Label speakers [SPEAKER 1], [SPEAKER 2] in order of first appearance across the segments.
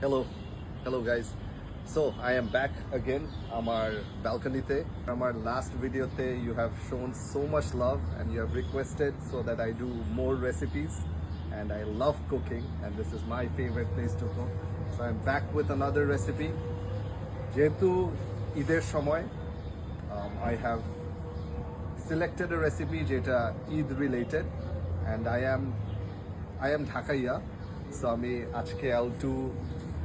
[SPEAKER 1] Hello, hello guys. So I am back again আমার balcony-তে আমার last ভিডিওতে you have shown so much love and you have requested so that I do more recipes and I love cooking and this is my favorite place to cook. So I'm back with another recipe. যেহেতু ঈদের সময় um, I have selected a recipe যেটা Eid related and I am I am Dhakaiya so আমি আজকে I'll do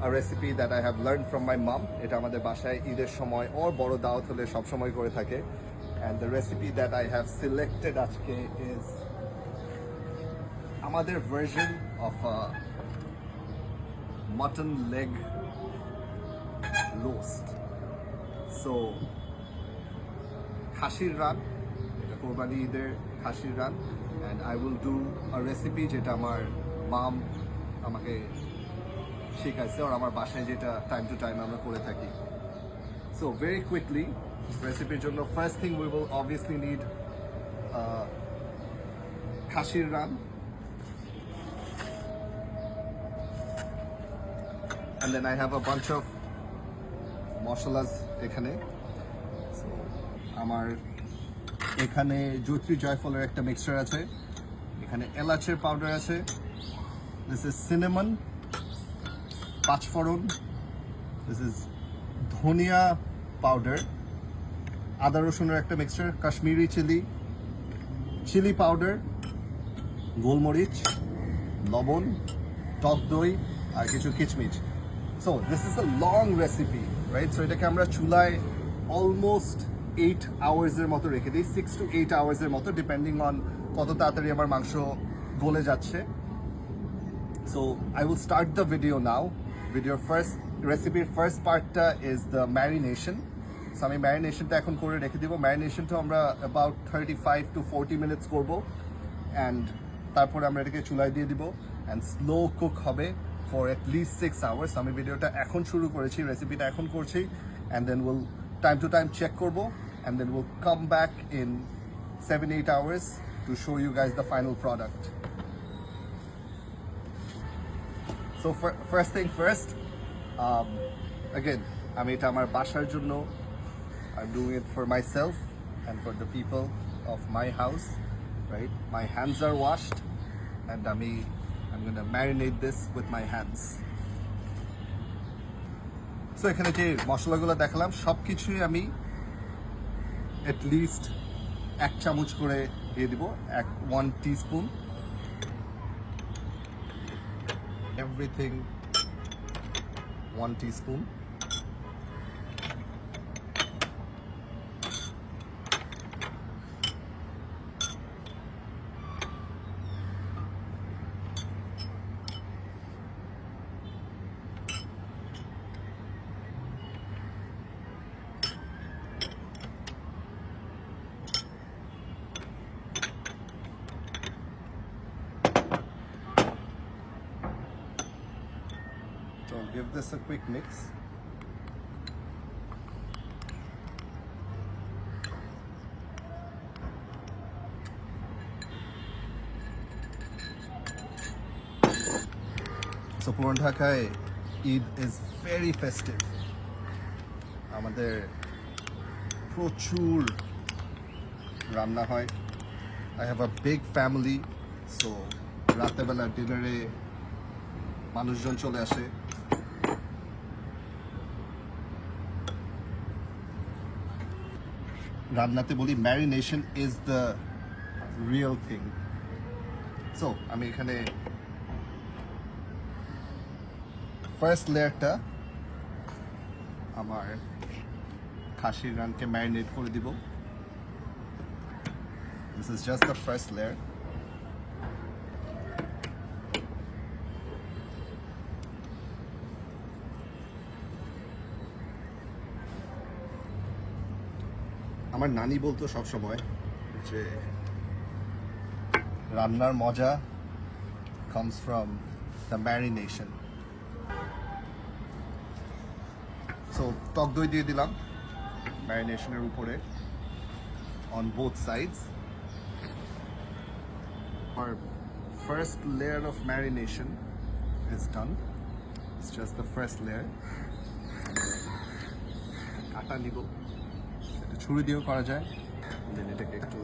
[SPEAKER 1] R recipe that I have learn from my mum এটা আমাদের বাসায় ঈদের সময় ওর বড় দাওয়াত হলে সব সময় করে থাকে। And the recipe that I have selected আজকে ইজ আমাদের version of mutton leg roast so খাসির রান, এটা কোরবানি ঈদের খাসির রান। And I will do a recipe যেটা আমার মাম আমাকে শেখাইছে, আর আমার বাসায় যেটা টাইম টু টাইম আমরা করে থাকি। সো ভেরি কুইকলি রেসিপির জন্য first thing we will obviously need খাসির রান। And then I have a bunch of masalas এখানে। আমার এখানে জৈত্রী জয়ফলের একটা মিক্সচার আছে। এখানে এলাচের পাউডার আছে। This is cinnamon panch phoron. This is dhania powder আদা রসুনের একটা mixture Kashmiri chilli chilli powder গোলমরিচ, লবণ, টক দই আর কিছু কিচমিচ। So this is a long recipe right so এটাকে আমরা চুলায় অলমোস্ট এইট আওয়ার্সের মতো রেখে দিই। সিক্স টু এইট আওয়ার্সের মতো ডিপেন্ডিং অন কত তাড়াতাড়ি আমার মাংস গলে যাচ্ছে। So I will start the video now ভিডিওর ফার্স্ট রেসিপির ফার্স্ট পার্টটা ইজ দ্য ম্যারিনেশন সো আমি ম্যারিনেশনটা এখন করে রেখে দিব। ম্যারিনেশনটা আমরা about thirty five to forty minutes করব। অ্যান্ড তারপরে আমরা এটাকে চুলায় দিয়ে দিব। অ্যান্ড স্লো কুক হবে for at least six hours আমি ভিডিওটা এখন শুরু করেছি রেসিপিটা এখন করছি। And then will time to time check করব। And then will come back in seven eight hours to show you guys the final product so first thing first again আমি এটা আমার বাসার জন্য I'm doing it for myself and for the people of my house right my hands are washed and আমি I'm gonna marinate this with my hands so এখানে যে মশলাগুলো দেখালাম সব কিছুই আমি least এক চামচ করে দিয়ে দিব এক one teaspoon everything. One teaspoon I'll give this a quick mix. So পুরান ঢাকায় ঈদ ইজ ভেরি ফেস্টিভ আমাদের প্রচুর রান্না হয়। I have a big family so রাতেবেলা ডিনারে মানুষজন চলে আসে। রান্নাতে বলি marination is the real thing so আমি এখানে ফার্স্ট লেয়ারটা আমার খাসির রানকে ম্যারিনেট করে দিব। This is just the first layer আমার নানি বলতো সব সময় যে, রান্নার মজা comes from the marination so টক দই দিয়ে দিলাম ম্যারিনেশনের উপরে on both sides R first layer of marination is done it's just the first layer আটা নিব ছুরি দিয়েও করা যায়। দেন এটাকে একটু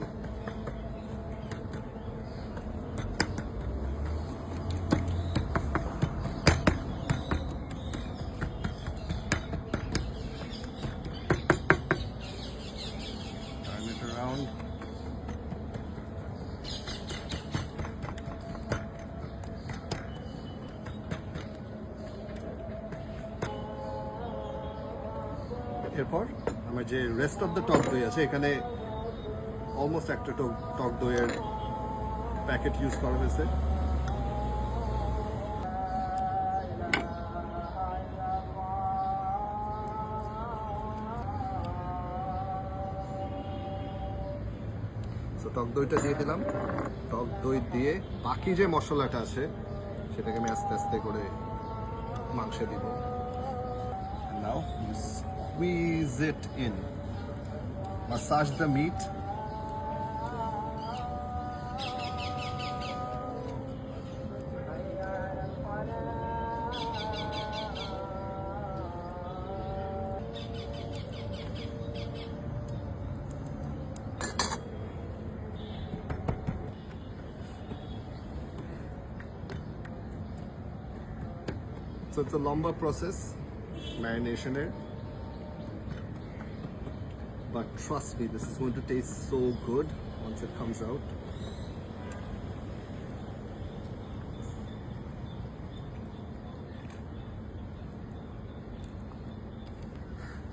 [SPEAKER 1] এরপর আমার যে রেস্ট অফ দ্য টক দই আছে, এখানে অলমোস্ট একটা টক টক দইয়ের প্যাকেট ইউজ করা হয়েছে। টক দইটা দিয়ে দিলাম। টক দই দিয়ে বাকি যে মশলাটা আছে, সেটাকে আমি আস্তে আস্তে করে মাংসে দিব। You squeeze it in massage the meat So it's a longer process, marination. But trust me, this is going to taste so good once it comes out.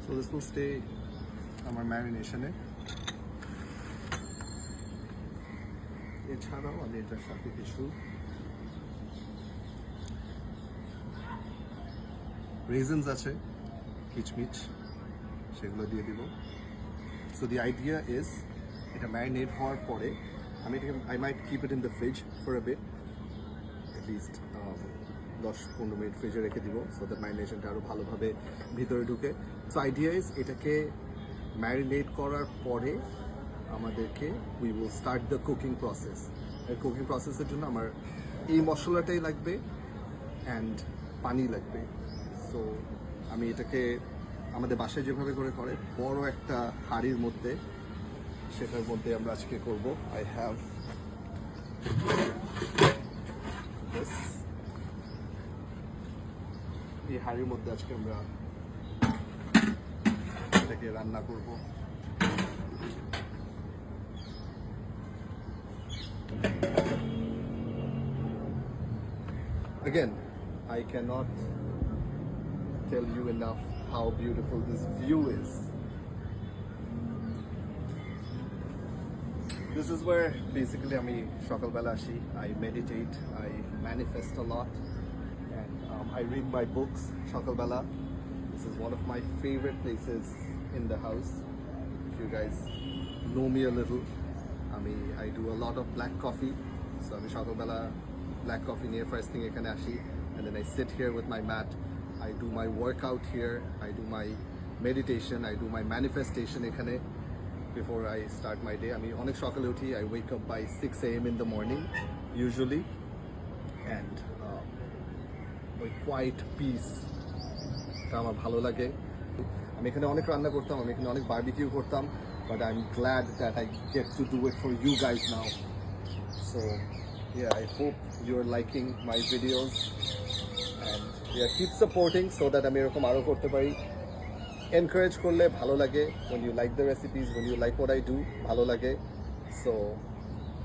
[SPEAKER 1] So this will stay আমার ম্যারিনেশনে এছাড়াও আমি এটার সাথে কিছু regents আছে কিচমিচ সেগুলো দিয়ে দিব সো দি আইডিয়া ইজ এটা ম্যারিনেট হওয়ার পরে, আমি এটাকে I might keep it in the fridge for a bit at least দশ পনেরো মিনিট ফ্রিজে রেখে দিব সো দ্যাট ম্যারিনেশনটা আরও ভালোভাবে ভিতরে ঢুকে। সো আইডিয়া ইজ এটাকে ম্যারিনেট করার পরে আমাদেরকে we will start the cooking process এই কুকিং প্রসেসের জন্য আমার এই মশলাটাই লাগবে অ্যান্ড পানি লাগবে। সো আমি এটাকে আমাদের বাসায় যেভাবে করে করে বড় একটা হাঁড়ির মধ্যে সেটার মধ্যে আমরা আজকে করব। আই হ্যাভ এই হাঁড়ির মধ্যে আজকে আমরা এটাকে রান্না করব। Again, I cannot tell you enough how beautiful this view is. This is where basically আমি সকালবেলা আসি I meditate, I manifest a lot and um, I read my books সকালবেলা This is one of my favorite places in the house. If you guys know me a little, আমি I do a lot of black coffee. So আমি সকালবেলা black coffee নিয়ে first thing এখানে আসি and then I sit here with my mat. I do my workout here. I do my meditation. I do my manifestation এখানে before I start my day. আমি অনেক সকালে উঠি. I wake up by 6 a.m. in the morning usually and um, ওই quite piece এটা আমার ভালো লাগে আমি এখানে অনেক রান্না করতাম আমি এখানে অনেক বারবিকিউ করতাম but I am glad that I get to do it for you guys now so yeah i hope you're liking my videos Keep supporting so that আমি এরকম আরও করতে পারি এনকারেজ করলে ভালো লাগে when you like the recipes when you like what i do ভালো লাগে so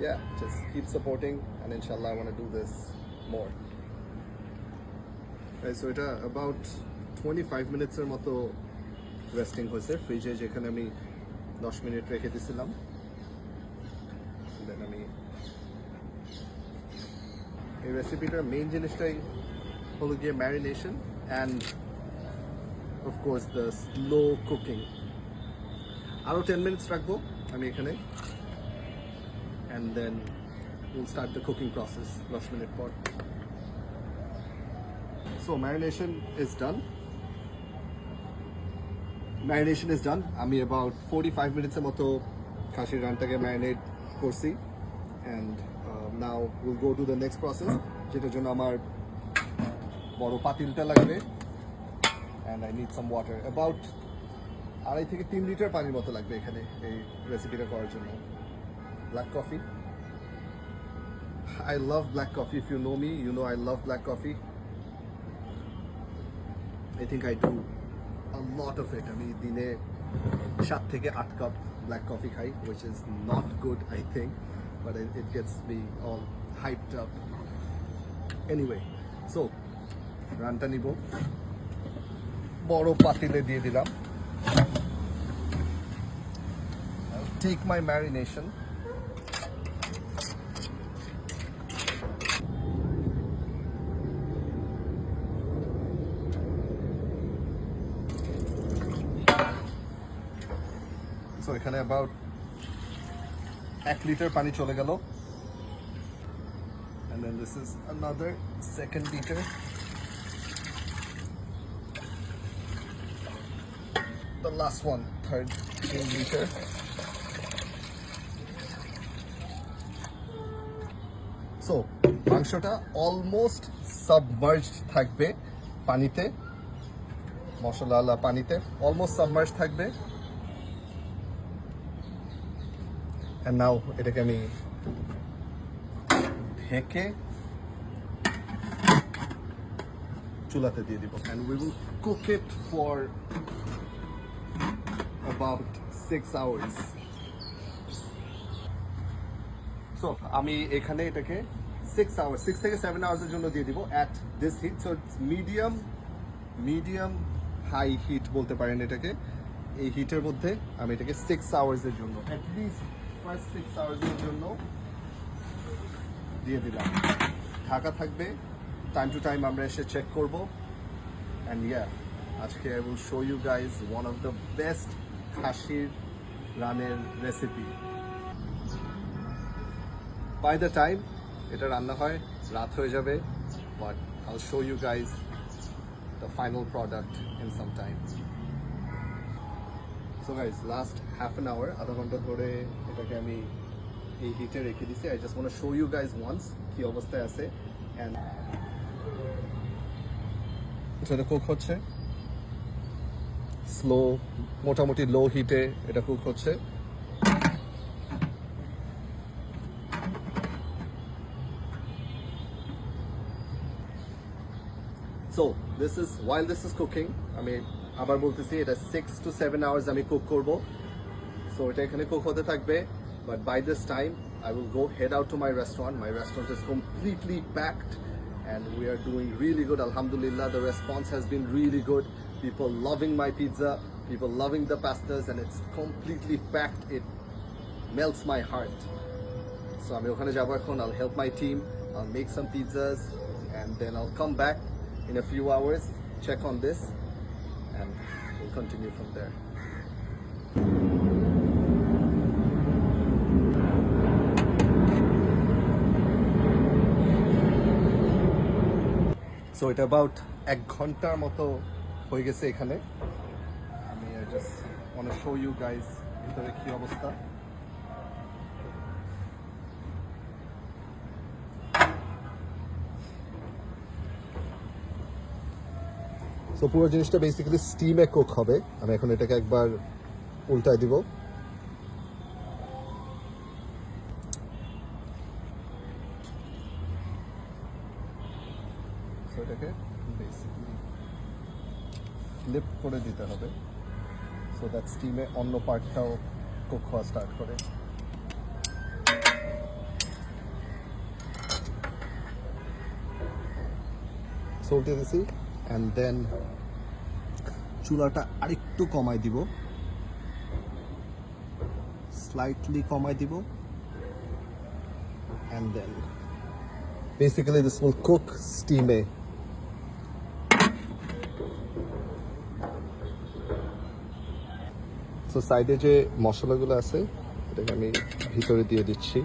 [SPEAKER 1] yeah just keep supporting and inshallah i want to Right, so এটা about 25 minutes মিনিটসের মতো রেস্টিং হয়েছে ফ্রিজে যেখানে আমি 10 মিনিট রেখে দিয়েছিলাম দেন আমি এই রেসিপিটার মেইন জিনিসটাই হলো গিয়ে marination and of course the slow cooking আরও টেন মিনিটস রাখব আমি এখানে and then will start the cooking process দশ মিনিট পর So marination is done. Marination is done. আমি about 45 minutes এর মতো খাসির রানটাকে ম্যারিনেট করছি um, now we'll go to the next process যেটার জন্য আমার বড় পাতিলটা লাগবে। And I need some water about আড়াই থেকে তিন লিটার পানির মতো লাগবে এখানে এই রেসিপিটা করার জন্য। Black coffee I love black coffee if you know me you know I love black coffee I think I do not of it আমি দিনে সাত থেকে আট কাপ ব্ল্যাক কফি খাই which is not good I think but it gets me all hyped up anyway রানটা নিব। বড় পাতিলে দিয়ে দিলাম। ঠিক মাই ম্যারিনেশন এখানে অ্যাবাউট এক লিটার পানি চলে গেল। This is another second litre the last one, third liter so মাংসটা অলমোস্ট সাবমার্জড থাকবে পানিতে, মশলা পানিতে অলমোস্ট সাবমার্জ থাকবে। অ্যান্ড নাও এটাকে আমি ঢেকে চুলাতে দিয়ে দিব। And we will cook it for about six hours so আমি এখানে এটাকে সিক্স আওয়ার সিক্স থেকে সেভেন আওয়ার্সের জন্য দিয়ে দিব at this heat so medium medium high heat বলতে পারেন এটাকে। এই হিটের মধ্যে আমি এটাকে সিক্স আওয়ার্সের জন্য অ্যাটলিস্ট ফার্স্ট সিক্স আওয়ার্সের জন্য দিয়ে দিলাম। ঢাকা থাকবে টাইম টু টাইম আমরা এসে চেক করব। অ্যান্ড ইয়া আজকে I will show you guys one of the best খাসির রানের রেসিপি বাই দ্য টাইম এটা রান্না হয়, রাত হয়ে যাবে but I'll show you guys the final product in some time so guys last half an hour আধা ঘণ্টা ধরে এটাকে আমি এই হিটে রেখে দিছি। I just want show you guys once কি অবস্থায় আছে। অ্যান্ড সেটা কুক হচ্ছে। স্লো মোটামুটি লো হিটে এটা কুক হচ্ছে। So this is while this is cooking আমি আবার বলতেছি, এটা সিক্স টু সেভেন আওয়ার্স আমি কুক করব। সো এটা এখানে কুক হতে থাকবে but by this time I will go head out to my restaurant my restaurant is completely packed and we are doing really good alhamdulillah the response has been really good. people loving my pizza people loving the pastas and it's completely packed it melts my heart so আমি ওখানে যাবো এখন I'll help my team I'll make some pizzas and then I'll come back in a few hours check on this and we'll continue from there so এটা about এক ঘন্টার মতো হয়ে গেছে এখানে। আমি জাস্ট শো ইউ গাইজ ভিতরে কি অবস্থা। সো পুরো জিনিসটা বেসিক্যালি স্টিমে কুক হবে। আমি এখন এটাকে একবার উল্টায় দিব সো এটাকে বেসিক্যালি ফ্লিপ করে দিতে হবে। সো দ্যাট স্টিমে অন্য পার্টটাও কুক হওয়া স্টার্ট করে। সো উল্টে দিছি অ্যান্ড দেন চুলাটা আরেকটু কমাই দিব। স্লাইটলি কমাই দিব। And then basically this will cook steame so সাইডে যে মশলাগুলো আছে এটাকে আমি ভিতরে দিয়ে দিচ্ছি।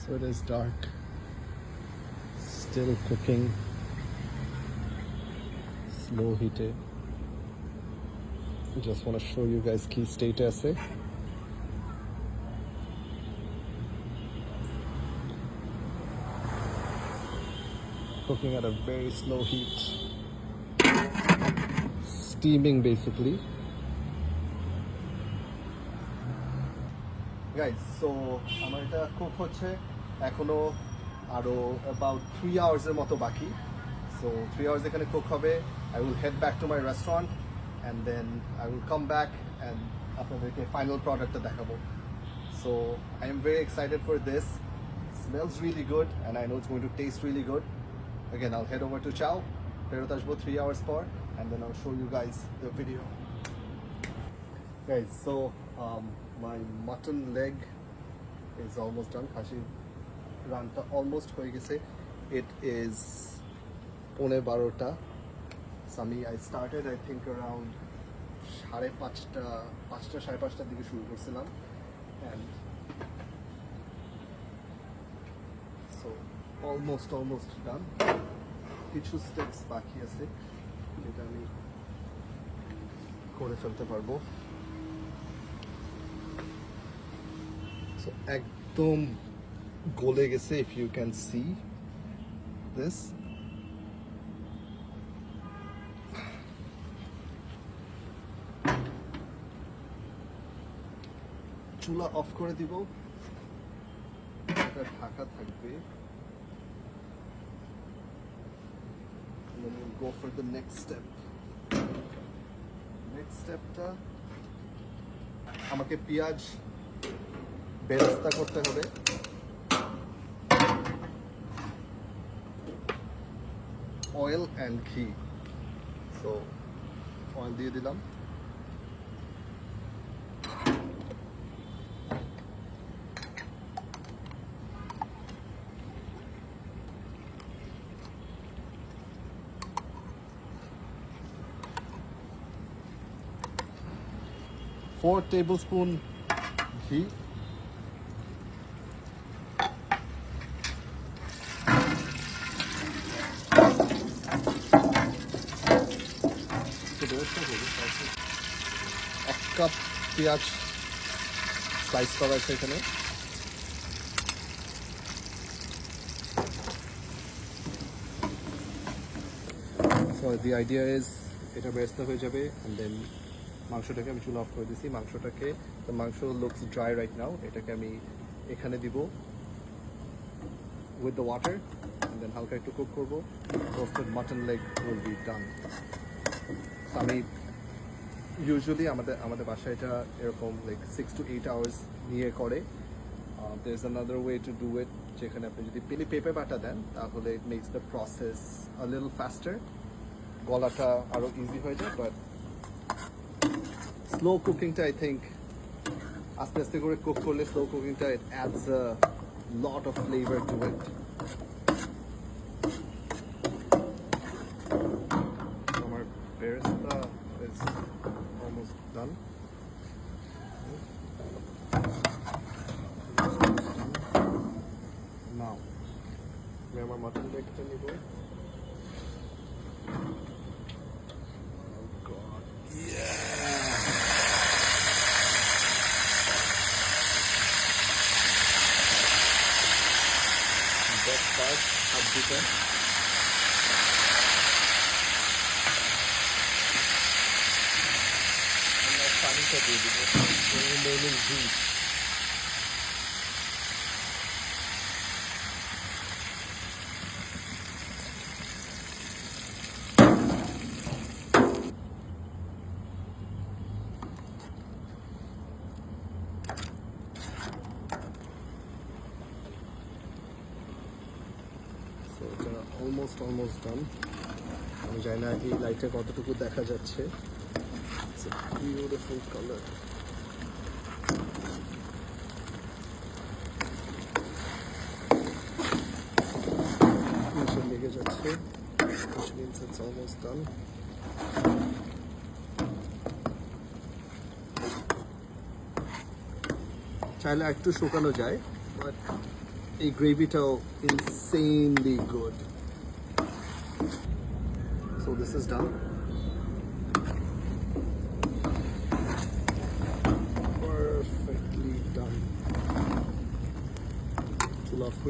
[SPEAKER 1] So it is dark, still cooking. Slow heated. Just want to show you guys key state আছে Cooking at a very slow heat. Steaming basically. Guys so আমার এটা কুক হচ্ছে এখনও আরও অ্যাবাউট থ্রি আওয়ার্সের মতো বাকি সো থ্রি আওয়ার্স এখানে কুক হবে I will head back to my restaurant and then I will come back and আপনাদেরকে ফাইনাল প্রোডাক্টটা দেখাবো so I am very excited for this smells really good and I know it's going to taste really good. Again, I'll head over to Chow, ফেরত আসবো three hours পর and then I'll show you guys the video. Guys, so um, my mutton leg is almost done. Khasi রানটা almost হয়ে গেছে. It is পৌনে বারোটা. আমি I started I think, around সাড়ে পাঁচটা পাঁচটা, সাড়ে পাঁচটার দিকে শুরু করছিলাম। And so, almost almost done কিছু স্টেপস বাকি আছে, যেটা আমি করে ফেলতে পারব। সো একদম গলে গেছে if you can see this চুলা অফ করে দিব। এটা ঢাকা থাকবে। Go for the next step. Next stepটা আমাকে পেঁয়াজ বেরেস্তা করতে হবে। Oil and ghee so oil দিয়ে দিলাম। Four tablespoon ghee. এক কাপ পেঁয়াজ স্লাইস করা আছে এখানে সো দি আইডিয়া ইজ এটা ব্যস্ত হয়ে যাবে দেন মাংসটাকে আমি চুল অফ করে দিছি। মাংসটাকে, তো মাংস লুকস ড্রাই রাইট নাও এটাকে আমি এখানে দিব উইথ দ্য ওয়াটার দেন হালকা একটু কুক করব। Roasted mutton leg will be done আমি ইউজুয়ালি আমাদের আমাদের বাসায় এটা এরকম like six to eight hours নিয়ে করে। There is another way to do it যেখানে আপনি যদি পেলি পেঁপে বাটা দেন, তাহলে it makes the process a little faster গলাটা আরও ইজি হয়ে যায় বাট স্লো কুকিংটা আই থিঙ্ক আস্তে আস্তে করে কুক করলে slow কুকিংটা it adds lot of flavour to it আমার বেরেস্তা ইজ অলমোস্ট ডান নাও আমি আমার মাটন লেগটা নিব Oh God. Best part, হাড্ডিটা আমরা পানিটা দিয়ে দিব রিমেনিং হিট So এটা অলমোস্ট অলমোস্ট ডান আমি জানি না এই লাইটে কতটুকু দেখা যাচ্ছে color. নিচে লেগে যাচ্ছে. চাইলে একটু শুকানো যায় বাট এই গ্রেভিটাও insanely good so this is done perfectly done চুলা অফ করে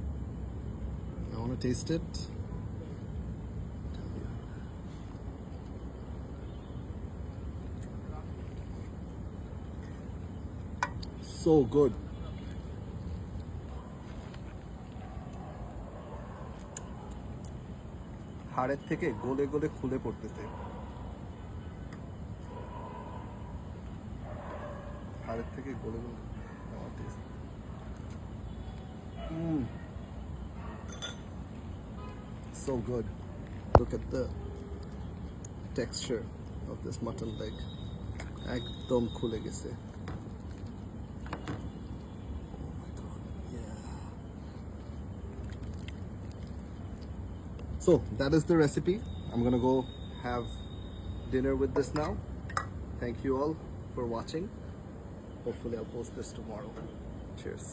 [SPEAKER 1] want to taste it so good হাড়ের থেকে গলে গলে খুলে পড়তেছে হাড়ের থেকে গলে গলে। Mm. So good. Look at the texture of this mutton leg. একদম খুলে গেছে Oh my God, yeah. So that is the recipe. I'm gonna go have dinner with this now. Thank you all for watching. Hopefully, I'll post this tomorrow. Cheers.